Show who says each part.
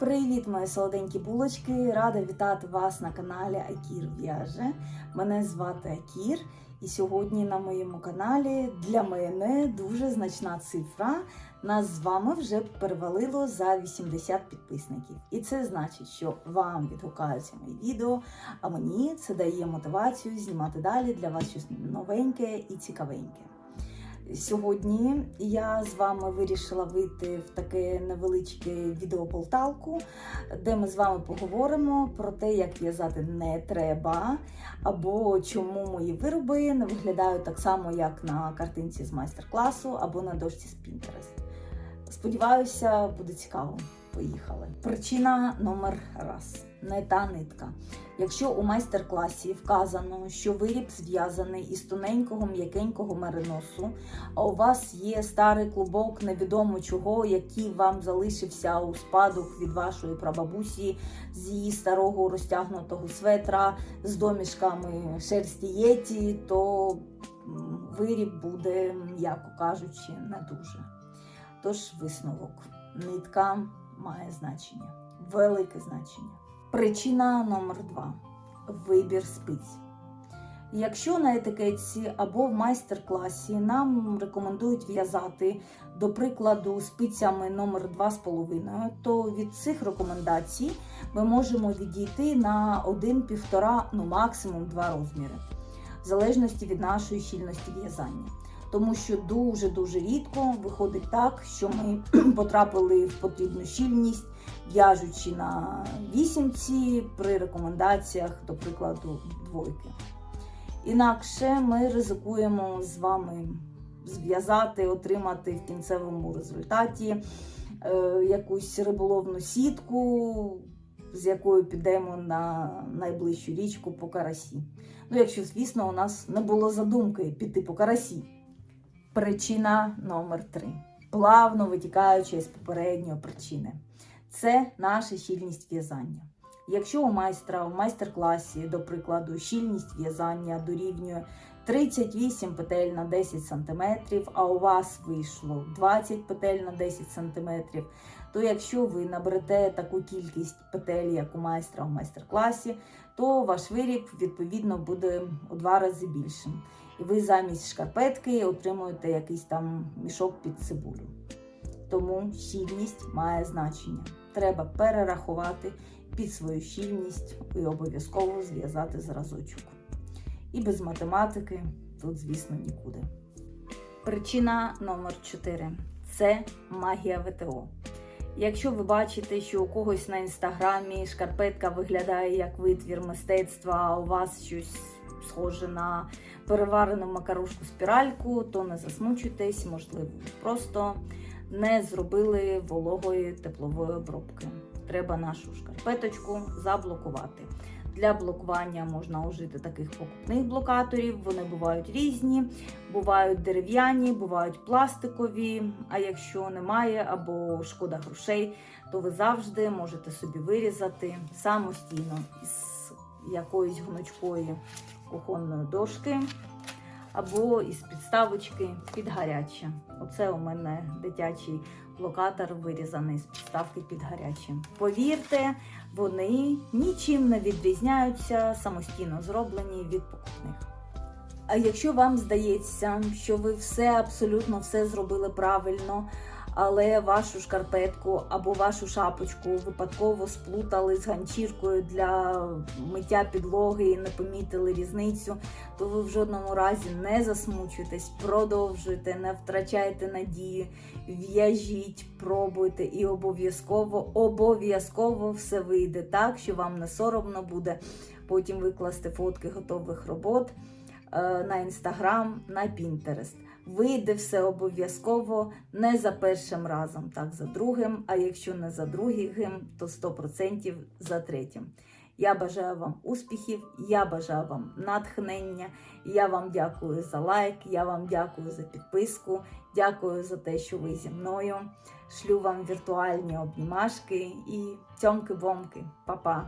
Speaker 1: Привіт, мої солоденькі булочки! Рада вітати вас на каналі Акір В'яже. Мене звати Акір, і сьогодні на моєму каналі для мене дуже значна цифра. Нас з вами вже перевалило за 80 підписників. І це значить, що вам відгукаються мої відео, а мені це дає мотивацію знімати далі для вас щось новеньке і цікавеньке. Сьогодні я з вами вирішила вийти в таке невеличке відеополталку, де ми з вами поговоримо про те, як в'язати не треба, або чому мої вироби не виглядають так само, як на картинці з майстер-класу, або на дошці з Pinterest. Сподіваюся, буде цікаво. Поїхали. Причина номер раз не та нитка. Якщо у майстер-класі вказано, що виріб зв'язаний із тоненького м'якенького мериносу, а у вас є старий клубок невідомо чого, який вам залишився у спадок від вашої прабабусі з її старого розтягнутого светра з домішками шерсті єті, то виріб буде, м'яко кажучи, не дуже. Тож висновок. Нитка має значення, велике значення. Причина номер два вибір спиць. Якщо на етикетці або в майстер-класі нам рекомендують в'язати, до прикладу, спицями номер 2,5, то від цих рекомендацій ми можемо відійти на 1-1,5, ну максимум 2 розміри, в залежності від нашої щільності в'язання. Тому що дуже-дуже рідко виходить так, що ми потрапили в потрібну щільність, в'яжучи на вісімці при рекомендаціях, до прикладу, двойки. Інакше ми ризикуємо з вами зв'язати, отримати в кінцевому результаті е, якусь риболовну сітку, з якою підемо на найближчу річку по карасі. Ну, якщо, звісно, у нас не було задумки піти по карасі. Причина номер три. Плавно витікаючи з попередньої причини. Це наша щільність в'язання. Якщо у майстра у майстер-класі, до прикладу, щільність в'язання дорівнює 38 петель на 10 см, а у вас вийшло 20 петель на 10 см, то якщо ви наберете таку кількість петель, як у майстра у майстер-класі, то ваш виріб відповідно буде у два рази більшим. І ви замість шкарпетки отримуєте якийсь там мішок під цибулю. Тому щільність має значення. Треба перерахувати під свою щільність і обов'язково зв'язати зразочок. І без математики тут, звісно, нікуди. Причина номер 4 це магія ВТО. Якщо ви бачите, що у когось на інстаграмі шкарпетка виглядає як витвір мистецтва, а у вас щось схоже на переварену макарошку спіральку, то не засмучуйтесь, можливо, просто не зробили вологої теплової обробки. Треба нашу шкарпеточку заблокувати. Для блокування можна вжити таких покупних блокаторів. Вони бувають різні, бувають дерев'яні, бувають пластикові. А якщо немає або шкода грошей, то ви завжди можете собі вирізати самостійно якоїсь гнучкої кухонної дошки або із підставочки під гаряче. Оце у мене дитячий блокатор вирізаний з підставки під гаряче. Повірте, вони нічим не відрізняються, самостійно зроблені від покупних. А якщо вам здається, що ви все абсолютно все зробили правильно, але вашу шкарпетку або вашу шапочку випадково сплутали з ганчіркою для миття підлоги і не помітили різницю, то ви в жодному разі не засмучуйтесь, продовжуйте, не втрачайте надію, в'яжіть, пробуйте і обов'язково, обов'язково все вийде так, що вам не соромно буде потім викласти фотки готових робот е, на інстаграм, на Пінтерест. Вийде все обов'язково не за першим разом, так за другим. А якщо не за другим, то 100% за третім. Я бажаю вам успіхів, я бажаю вам натхнення. Я вам дякую за лайк, я вам дякую за підписку, дякую за те, що ви зі мною. Шлю вам віртуальні обнімашки і цьомки-бомки. Па-па!